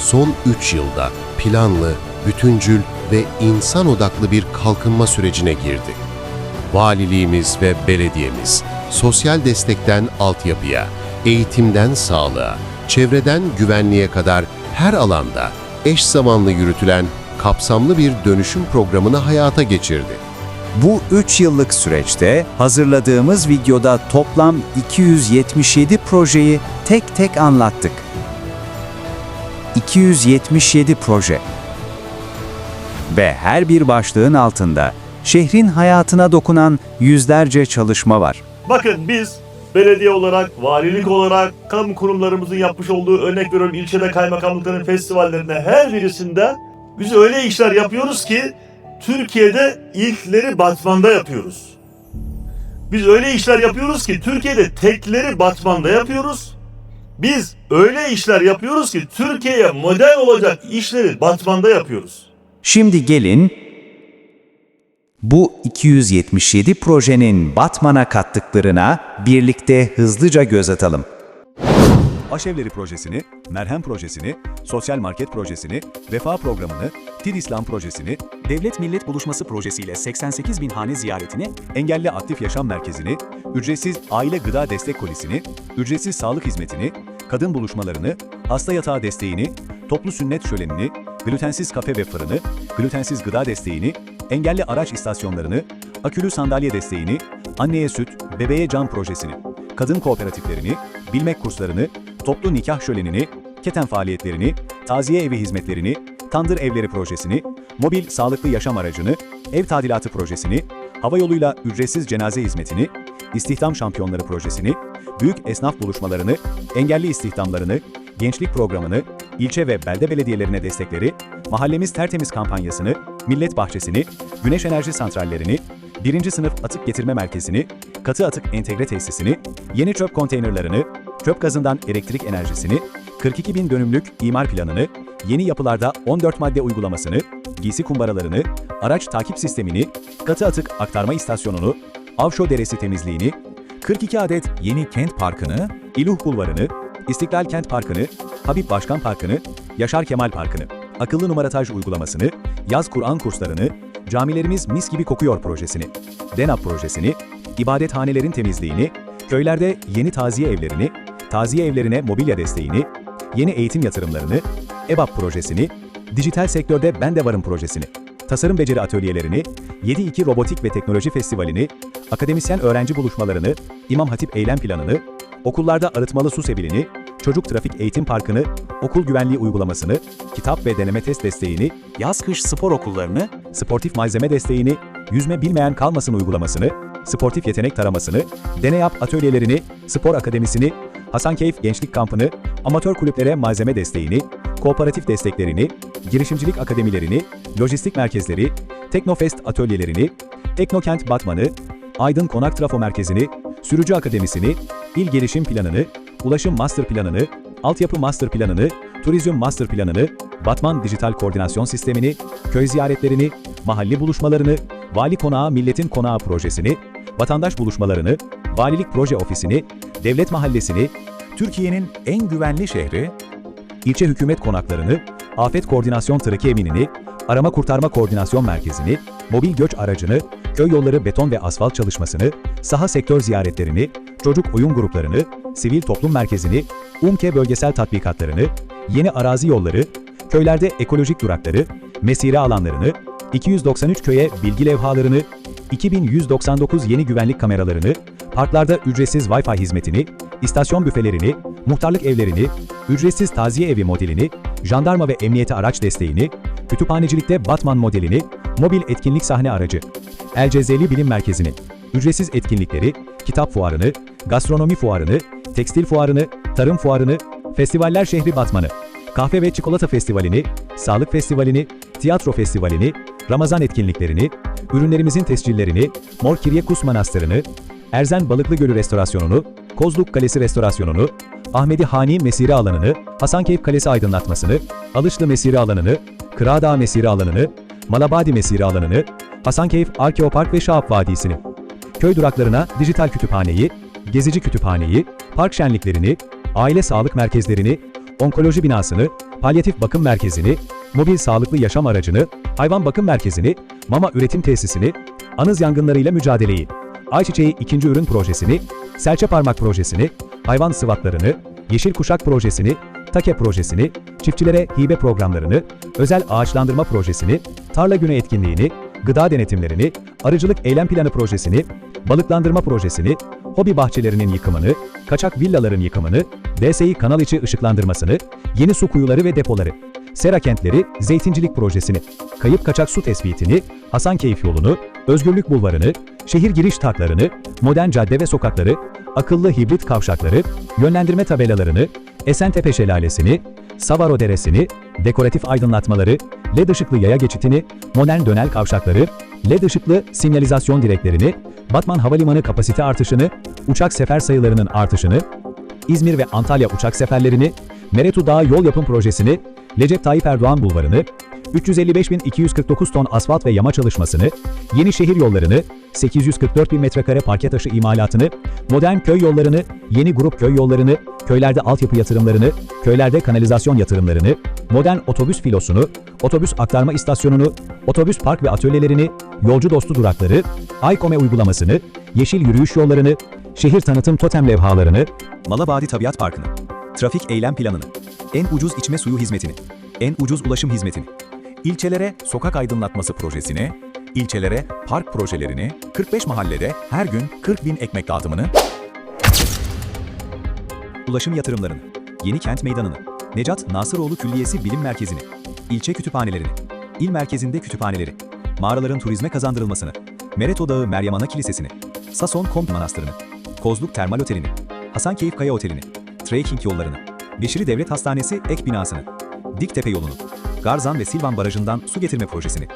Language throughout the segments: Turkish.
son 3 yılda planlı, bütüncül ve insan odaklı bir kalkınma sürecine girdi. Valiliğimiz ve belediyemiz sosyal destekten altyapıya, eğitimden sağlığa, çevreden güvenliğe kadar her alanda eş zamanlı yürütülen kapsamlı bir dönüşüm programını hayata geçirdi. Bu 3 yıllık süreçte hazırladığımız videoda toplam 277 projeyi tek tek anlattık. 277 proje. Ve her bir başlığın altında şehrin hayatına dokunan yüzlerce çalışma var. Bakın biz belediye olarak, valilik olarak, kamu kurumlarımızın yapmış olduğu örnek veriyorum ilçede kaymakamlıkların festivallerinde her birisinde biz öyle işler yapıyoruz ki Türkiye'de ilkleri Batman'da yapıyoruz. Biz öyle işler yapıyoruz ki Türkiye'de tekleri Batman'da yapıyoruz. Biz öyle işler yapıyoruz ki Türkiye'ye model olacak işleri Batman'da yapıyoruz. Şimdi gelin bu 277 projenin Batman'a kattıklarına birlikte hızlıca göz atalım. Aşevleri projesini, Merhem projesini, Sosyal Market projesini, Vefa programını, TİD İslam projesini, Devlet Millet Buluşması projesiyle 88 bin hane ziyaretini, Engelli Aktif Yaşam Merkezi'ni, ücretsiz aile gıda destek kolisini, ücretsiz sağlık hizmetini, kadın buluşmalarını, hasta yatağı desteğini, toplu sünnet şölenini, glutensiz kafe ve fırını, glutensiz gıda desteğini, engelli araç istasyonlarını, akülü sandalye desteğini, anneye süt, bebeğe cam projesini, kadın kooperatiflerini, bilmek kurslarını, toplu nikah şölenini, keten faaliyetlerini, taziye evi hizmetlerini, tandır evleri projesini, mobil sağlıklı yaşam aracını, ev tadilatı projesini, hava yoluyla ücretsiz cenaze hizmetini, istihdam şampiyonları projesini, büyük esnaf buluşmalarını, engelli istihdamlarını, gençlik programını, ilçe ve belde belediyelerine destekleri, Mahallemiz Tertemiz kampanyasını, Millet Bahçesini, Güneş Enerji Santrallerini, birinci sınıf atık getirme merkezini, katı atık entegre tesisini, yeni çöp konteynerlarını, çöp gazından elektrik enerjisini, 42 bin dönümlük imar planını, yeni yapılarda 14 madde uygulamasını, giysi kumbaralarını, araç takip sistemini, katı atık aktarma istasyonunu, Avşo Deresi temizliğini, 42 adet yeni kent parkını, İluh Bulvarı'nı, İstiklal Kent Parkı'nı, Habib Başkan Parkı'nı, Yaşar Kemal Parkı'nı, akıllı numarataj uygulamasını, yaz Kur'an kurslarını, camilerimiz mis gibi kokuyor projesini, DENAP projesini, ibadethanelerin temizliğini, köylerde yeni taziye evlerini, taziye evlerine mobilya desteğini, yeni eğitim yatırımlarını, EBAP projesini, dijital sektörde Ben de Varım projesini, tasarım beceri atölyelerini, 7-2 Robotik ve Teknoloji Festivali'ni, akademisyen öğrenci buluşmalarını, İmam Hatip eylem planını, okullarda arıtmalı su sebilini, çocuk trafik eğitim parkını, okul güvenliği uygulamasını, kitap ve deneme test desteğini, yaz-kış spor okullarını, sportif malzeme desteğini, yüzme bilmeyen kalmasın uygulamasını, sportif yetenek taramasını, deneyap atölyelerini, spor akademisini, Hasankeyf Gençlik Kampı'nı, amatör kulüplere malzeme desteğini, kooperatif desteklerini, girişimcilik akademilerini, lojistik merkezleri, Teknofest atölyelerini, Teknokent Batman'ı, Aydın Konak Trafo Merkezi'ni, Sürücü Akademisini, İl Gelişim Planını, Ulaşım Master Planını, Altyapı Master Planını, Turizm Master Planını, Batman Dijital Koordinasyon Sistemini, köy ziyaretlerini, mahalli buluşmalarını, Vali Konağı Milletin Konağı projesini, vatandaş buluşmalarını, Valilik Proje Ofisini, Devlet Mahallesini, Türkiye'nin en güvenli şehri, ilçe hükümet konaklarını, afet koordinasyon traki arama kurtarma koordinasyon merkezini, mobil göç aracını, köy yolları beton ve asfalt çalışmasını, saha sektör ziyaretlerini, çocuk oyun gruplarını, sivil toplum merkezini, UMKE bölgesel tatbikatlarını, yeni arazi yolları, köylerde ekolojik durakları, mesire alanlarını, 293 köye bilgi levhalarını, 2199 yeni güvenlik kameralarını, parklarda ücretsiz Wi-Fi hizmetini, istasyon büfelerini, muhtarlık evlerini, ücretsiz taziye evi modelini, jandarma ve emniyete araç desteğini, kütüphanecilikte Batman modelini, mobil etkinlik sahne aracı, El Cezeli Bilim Merkezi'ni, ücretsiz etkinlikleri, kitap fuarını, gastronomi fuarını, tekstil fuarını, tarım fuarını, festivaller şehri Batman'ı, kahve ve çikolata festivalini, sağlık festivalini, tiyatro festivalini, Ramazan etkinliklerini, ürünlerimizin tescillerini, Mor Kiryekus Manastırı'nı, Erzen Balıklı Gölü restorasyonunu, Kozluk Kalesi restorasyonunu, Ahmedi Hani Mesire alanını, Hasankeyf Kalesi aydınlatmasını, Alışlı Mesire alanını, Kıradağ Mesire alanını, Malabadi Mesire alanını, Hasankeyf Arkeopark ve Şahap Vadisi'ni, köy duraklarına dijital kütüphaneyi, gezici kütüphaneyi, park şenliklerini, aile sağlık merkezlerini, onkoloji binasını, palyatif bakım merkezini, mobil sağlıklı yaşam aracını, hayvan bakım merkezini, mama üretim tesisini, anız yangınlarıyla mücadeleyi, Ayçiçeği ikinci ürün projesini, serçe parmak projesini, hayvan sıvatlarını, yeşil kuşak projesini, TAKE projesini, çiftçilere hibe programlarını, özel ağaçlandırma projesini, tarla günü etkinliğini, gıda denetimlerini, arıcılık eylem planı projesini, balıklandırma projesini, hobi bahçelerinin yıkımını, kaçak villaların yıkımını, DSİ kanal içi ışıklandırmasını, yeni su kuyuları ve depoları, Sera kentleri zeytincilik projesini, kayıp kaçak su tespitini, Hasankeyf yolunu, Özgürlük bulvarını, şehir giriş taklarını, modern cadde ve sokakları, akıllı hibrit kavşakları, yönlendirme tabelalarını, Esentepe Şelalesi'ni, Savaro Deresi'ni, dekoratif aydınlatmaları, LED ışıklı yaya geçitini, modern dönel kavşakları, LED ışıklı sinyalizasyon direklerini, Batman Havalimanı kapasite artışını, uçak sefer sayılarının artışını, İzmir ve Antalya uçak seferlerini, Meretu Dağı yol yapım projesini, Recep Tayyip Erdoğan bulvarını, 355.249 ton asfalt ve yama çalışmasını, yeni şehir yollarını, 844 bin metrekare parke taşı imalatını, modern köy yollarını, yeni grup köy yollarını, köylerde altyapı yatırımlarını, köylerde kanalizasyon yatırımlarını, modern otobüs filosunu, otobüs aktarma istasyonunu, otobüs park ve atölyelerini, yolcu dostu durakları, Aykome uygulamasını, yeşil yürüyüş yollarını, şehir tanıtım totem levhalarını, Malabadi Tabiat Parkı'nı, trafik eylem planını, en ucuz içme suyu hizmetini, en ucuz ulaşım hizmetini, ilçelere sokak aydınlatması projesini, ilçelere park projelerini, 45 mahallede her gün 40 bin ekmek dağıtımını, ulaşım yatırımlarını, yeni kent meydanını, Necat Nasıroğlu Külliyesi Bilim Merkezi'ni, ilçe kütüphanelerini, il merkezinde kütüphaneleri, mağaraların turizme kazandırılmasını, Mereto Dağı Meryem Ana Kilisesi'ni, Sason Komp Manastırı'nı, Kozluk Termal Oteli'ni, Hasankeyf Kaya Oteli'ni, trekking yollarını, Beşiri Devlet Hastanesi ek binasını, Diktepe yolunu, Garzan ve Silvan Barajı'ndan su getirme projesini,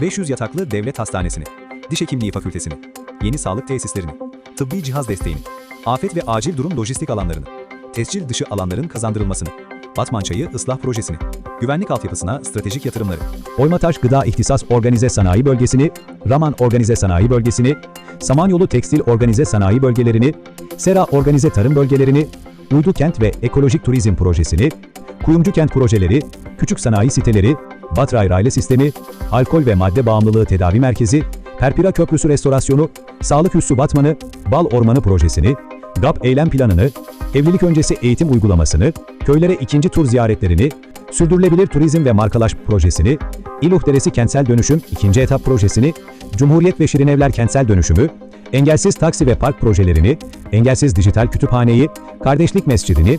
500 yataklı devlet hastanesini, diş hekimliği fakültesini, yeni sağlık tesislerini, tıbbi cihaz desteğini, afet ve acil durum lojistik alanlarını, tescil dışı alanların kazandırılmasını, Batman Çayı ıslah projesini, güvenlik altyapısına stratejik yatırımları, Oymataş Gıda İhtisas Organize Sanayi Bölgesini, Raman Organize Sanayi Bölgesini, Samanyolu Tekstil Organize Sanayi Bölgelerini, Sera Organize Tarım Bölgelerini, Uydu Kent ve Ekolojik Turizm Projesini, Kuyumcu Kent Projeleri, Küçük Sanayi Siteleri, Batray Raylı Sistemi, Alkol ve Madde Bağımlılığı Tedavi Merkezi, Perpira Köprüsü Restorasyonu, Sağlık Üssü Batmanı, Bal Ormanı Projesini, GAP Eylem Planını, Evlilik Öncesi Eğitim Uygulamasını, köylere ikinci tur ziyaretlerini, Sürdürülebilir Turizm ve Markalaşma Projesini, İluh Deresi Kentsel Dönüşüm ikinci etap projesini, Cumhuriyet ve Şirinevler Kentsel Dönüşümü, Engelsiz Taksi ve Park projelerini, Engelsiz Dijital Kütüphaneyi, Kardeşlik Mescidini,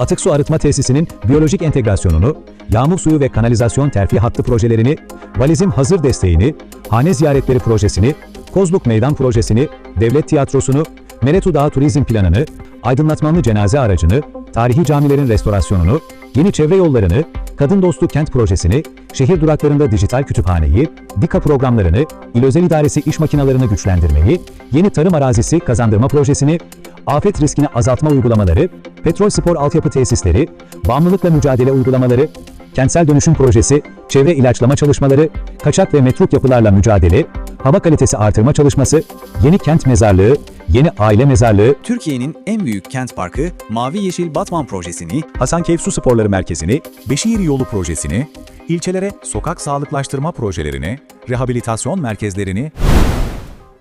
Atık su arıtma tesisinin biyolojik entegrasyonunu, yağmur suyu ve kanalizasyon terfi hattı projelerini, valizim hazır desteğini, hane ziyaretleri projesini, Kozluk Meydan projesini, devlet tiyatrosunu, Meretu Dağı turizm planını, aydınlatmalı cenaze aracını, tarihi camilerin restorasyonunu, yeni çevre yollarını, kadın dostu kent projesini, şehir duraklarında dijital kütüphaneyi, DİKA programlarını, İl Özel İdaresi iş makinalarını güçlendirmeyi, yeni tarım arazisi kazandırma projesini, afet riskini azaltma uygulamaları, petrol spor altyapı tesisleri, bağımlılıkla mücadele uygulamaları, kentsel dönüşüm projesi, çevre ilaçlama çalışmaları, kaçak ve metruk yapılarla mücadele, hava kalitesi artırma çalışması, yeni kent mezarlığı, yeni aile mezarlığı, Türkiye'nin en büyük kent parkı Mavi Yeşil Batman projesini, Hasankeyf Su Sporları Merkezi'ni, Beşiğir Yolu Projesi'ni, ilçelere sokak sağlıklaştırma projelerini, rehabilitasyon merkezlerini,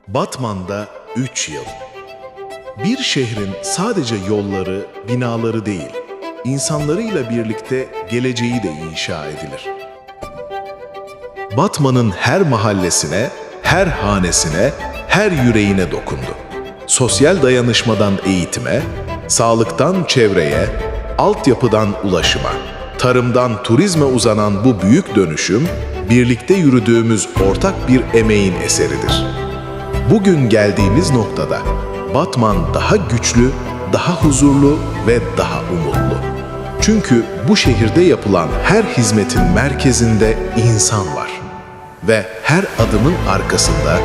Batman'da 3 yıl. Bir şehrin sadece yolları, binaları değil, insanlarıyla birlikte geleceği de inşa edilir. Batman'ın her mahallesine, her hanesine, her yüreğine dokundu. Sosyal dayanışmadan eğitime, sağlıktan çevreye, altyapıdan ulaşıma, tarımdan turizme uzanan bu büyük dönüşüm, birlikte yürüdüğümüz ortak bir emeğin eseridir. Bugün geldiğimiz noktada Batman daha güçlü, daha huzurlu ve daha umutlu. Çünkü bu şehirde yapılan her hizmetin merkezinde insan var. Ve her adımın arkasında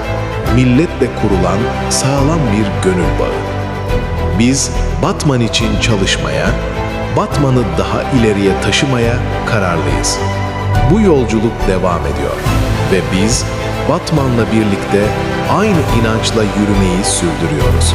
milletle kurulan sağlam bir gönül bağı. Biz Batman için çalışmaya, Batman'ı daha ileriye taşımaya kararlıyız. Bu yolculuk devam ediyor ve biz Batman'la birlikte aynı inançla yürümeyi sürdürüyoruz.